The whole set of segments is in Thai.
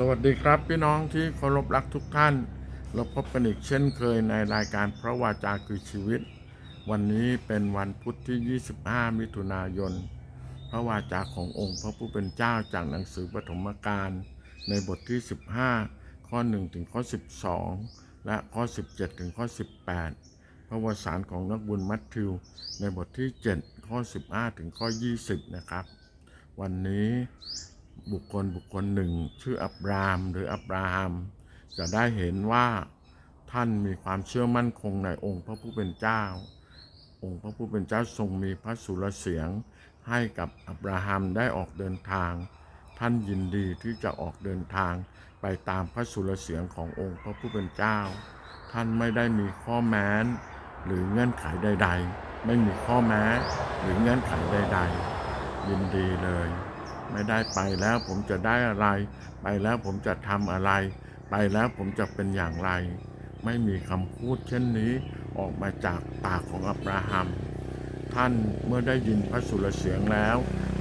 สวัสดีครับพี่น้องที่เคารพรักทุกท่าน เราพบกันอีกเช่นเคยในรายการพระวาจาคือชีวิต วันนี้เป็นวันพุธที่ 25 มิถุนายน พระวาจาขององค์พระผู้เป็นเจ้าจากหนังสือปฐมกาลในบทที่ 15 ข้อ 1 ถึงข้อ 12 และข้อ 17 ถึงข้อ 18 พระวสารของนักบุญมัทธิว ในบทที่ 7 ข้อ 15 ถึงข้อ 20 นะครับ วันนี้ บุคคลบุคคลหนึ่ง ชื่ออับรามหรืออับราฮัมจะได้เห็นว่าท่านมีความเชื่อมั่นคงในองค์พระผู้เป็นเจ้า องค์พระผู้เป็นเจ้าทรงมีพระสุรเสียงให้กับอับราฮัมได้ออกเดินทาง ท่านยินดีที่จะออกเดินทางไปตามพระสุรเสียงขององค์พระผู้เป็นเจ้า ท่านไม่ได้มีข้อแม้น หรือเงื่อนไขใด ๆ ไม่มีข้อแม้หรือเงื่อนไขใด ๆ ยินดีเลย ไม่ได้ไปแล้วผมจะได้อะไร ไปแล้วผมจะทำอะไร ไปแล้วผมจะเป็นอย่างไร ไม่มีคำพูดเช่นนี้ออกมาจากปากของอับราฮัม ท่านเมื่อได้ยินพระสุรเสียงแล้ว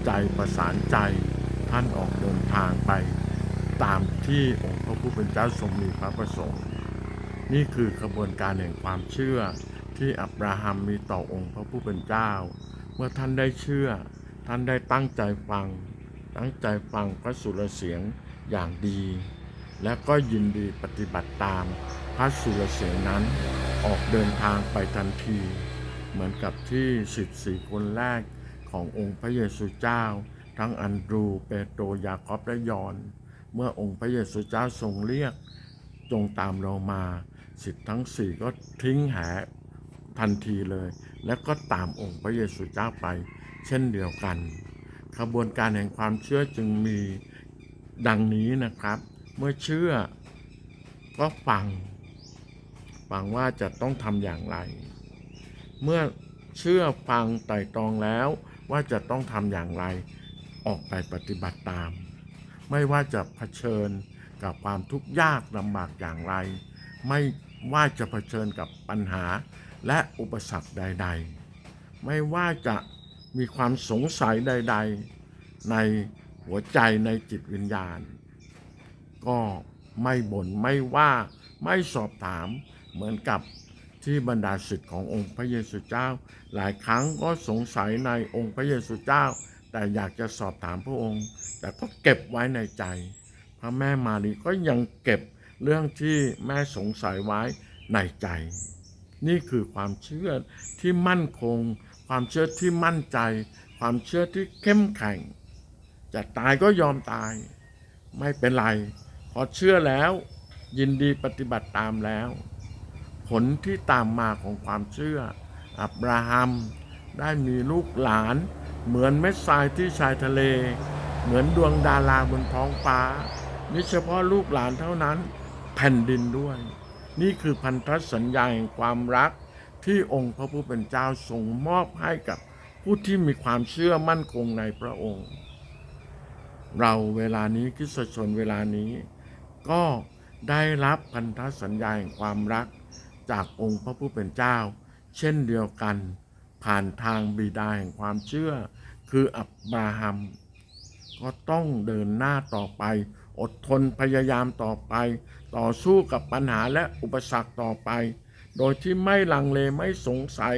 ใจประสานใจท่านออกเดินทางไป ตามที่องค์พระผู้เป็นเจ้าทรงมีพระประสงค์ นี่คือขบวนการแห่งความเชื่อที่อับราฮัมมีต่อองค์พระผู้เป็นเจ้า เมื่อท่านได้เชื่อ ท่านได้ตั้งใจฟัง ตั้งใจฟังพระสุรเสียงอย่างดี และก็ยินดีปฏิบัติตามพระสุรเสียงนั้นออกเดินทางไปทันที เหมือนกับที่สิบสี่คนแรกขององค์พระเยซูเจ้า ทั้งอันดรูเปโตรยาคอบและยอน เมื่อองค์พระเยซูเจ้าทรงเรียกจงตามเรามาสิทธิ์ทั้งสี่ก็ทิ้งแหทันทีเลย และก็ตามองค์พระเยซูเจ้าไป เช่นเดียวกัน ขบวนการแห่งความเชื่อจึงมีดังนี้นะครับ เมื่อเชื่อก็ฟัง ฟังว่าจะต้องทำอย่างไร เมื่อเชื่อฟังไต่ตรองแล้วว่าจะต้องทำอย่างไร ออกไปปฏิบัติตาม ไม่ว่าจะเผชิญกับความทุกข์ยากลำบากอย่างไร ไม่ว่าจะเผชิญกับปัญหาและอุปสรรคใด ๆ ไม่ว่าจะ มีความสงสัยใด ๆ ในหัวใจในจิตวิญญาณ ก็ไม่บ่นไม่ว่าไม่สอบถามเหมือนกับที่บรรดาศิษย์ขององค์พระเยซูเจ้า หลายครั้งก็สงสัยในองค์พระเยซูเจ้า แต่อยากจะสอบถามพระองค์ แต่ก็เก็บไว้ในใจ พระแม่มารีก็ยังเก็บเรื่องที่แม่สงสัยไว้ในใจ นี่คือความเชื่อที่มั่นคง ความเชื่อที่มั่นใจ ความเชื่อที่เข้มแข็ง จะตายก็ยอมตาย ไม่เป็นไร พอเชื่อแล้ว ยินดีปฏิบัติตามแล้ว ผลที่ตามมาของความเชื่อ อับราฮัม ได้มีลูกหลาน เหมือนเม็ดทรายที่ชายทะเล เหมือนดวงดาราบนท้องฟ้ามิเฉพาะลูกหลานเท่านั้นแผ่นดินด้วย นี่คือพันธสัญญาแห่งความรัก ที่องค์พระผู้เป็นเจ้าทรงมอบให้กับผู้ที่มีความเชื่อมั่นคงในพระองค์ เราเวลานี้คริสตชนเวลานี้ ก็ได้รับพันธสัญญาแห่งความรัก จากองค์พระผู้เป็นเจ้า เช่นเดียวกัน ผ่านทางบิดาแห่งความเชื่อ คืออับราฮัม ก็ต้องเดินหน้าต่อไป อดทนพยายามต่อไป ต่อสู้กับปัญหาและอุปสรรคต่อไป โดยที่ไม่ลังเลไม่สงสัย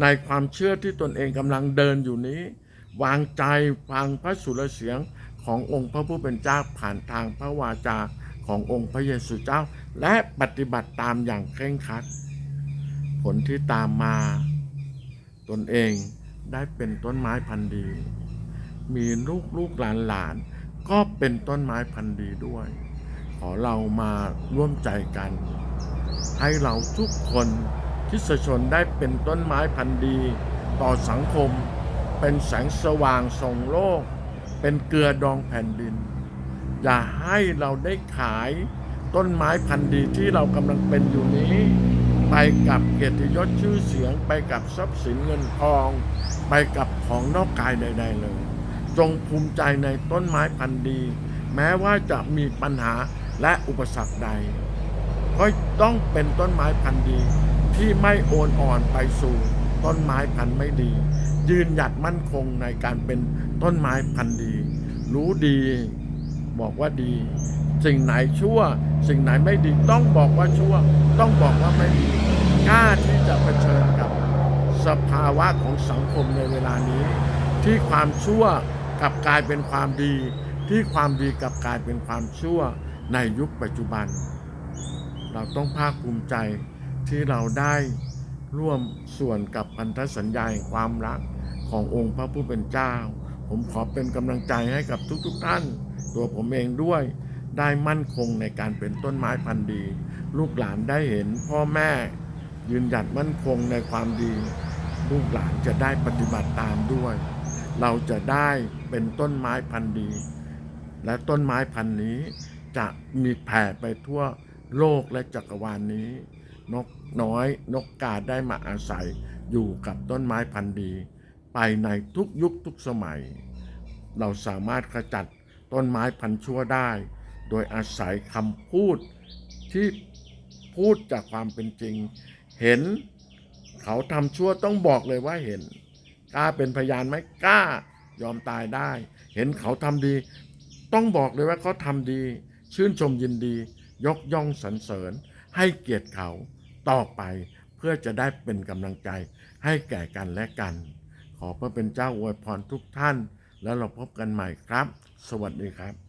ในความเชื่อที่ตนเองกำลังเดินอยู่นี้ วางใจฟังพระสุรเสียงขององค์พระผู้เป็นเจ้าผ่านทางพระวาจาขององค์พระเยซูเจ้า และปฏิบัติตามอย่างเคร่งครัด ผลที่ตามมา ตนเองได้เป็นต้นไม้พันธุ์ดี มีลูกลูกหลานหลาน ก็เป็นต้นไม้พันธุ์ดีด้วย ขอเรามาร่วมใจกัน ให้เราทุกคนคิสชนได้เป็นต้นไม้พันธุ์ดี ต่อสังคม เป็นแสงสว่างส่องโลก เป็นเกลือดองแผ่นดิน อย่าให้เราได้ขายต้นไม้พันธุ์ดีที่เรากำลังเป็นอยู่นี้ ไปกับเกียรติยศชื่อเสียง ไปกับทรัพย์สินเงินทอง ไปกับของนอกกายใด ๆ เลย จงภูมิใจในต้นไม้พันธุ์ดี แม้ว่าจะมีปัญหาและอุปสรรคใด ก็ต้องเป็นต้นไม้พันธุ์ดี ที่ไม่โอนอ่อนไปสู่ต้นไม้พันธุ์ไม่ดี ยืนหยัดมั่นคงในการเป็นต้นไม้พันธุ์ดี รู้ดี บอกว่าดี สิ่งไหนชั่ว สิ่งไหนไม่ดีต้องบอกว่าชั่ว ต้องบอกว่าไม่ดีกล้าที่จะเผชิญกับสภาวะของสังคมในเวลานี้ ที่ความชั่ว กลับกลายเป็นความดี ที่ความดีกลับกลายเป็นความชั่วในยุคปัจจุบัน เราต้องภาคภูมิใจที่เราได้ร่วมส่วนกับพันธสัญญาแห่งความรักขององค์พระผู้เป็นเจ้า ผมขอเป็นกำลังใจให้กับทุกๆทท่าน ตัวผมเองด้วยได้มั่นคงในการเป็นต้นไม้พันธุ์ดี ลูกหลานได้เห็นพ่อแม่ ยืนหยัดมั่นคงในความดี ลูกหลานจะได้ปฏิบัติตามด้วย เราจะได้เป็นต้นไม้พันธุ์ดี และต้นไม้พันธุ์นี้จะมีแผ่ไปทั่วโลกและจักรวาลนนี้ นกน้อยนกกาได้มาอาศัยอยู่กับต้นไม้พันธุ์ดี ไปในทุกยุคทุกสมัย เราสามารถขจัดต้นไม้พันธุ์ชั่วได้ โดยอาศัยคำพูดที่พูดจากความเป็นจริง เห็น เขาทำชั่วต้องบอกเลยว่าเห็น กล้าเป็นพยานไหมกล้ายอมตายได้ เห็นเขาทำดี ต้องบอกเลยว่าเขาทำดี ชื่นชมยินดี ยกย่องสรรเสริญ ให้เกียรติเขาต่อไป เพื่อจะได้เป็นกำลังใจ ให้แก่กันและกัน ขอพระเป็นเจ้าอวยพรทุกท่าน แล้วเราพบกันใหม่ครับ สวัสดีครับ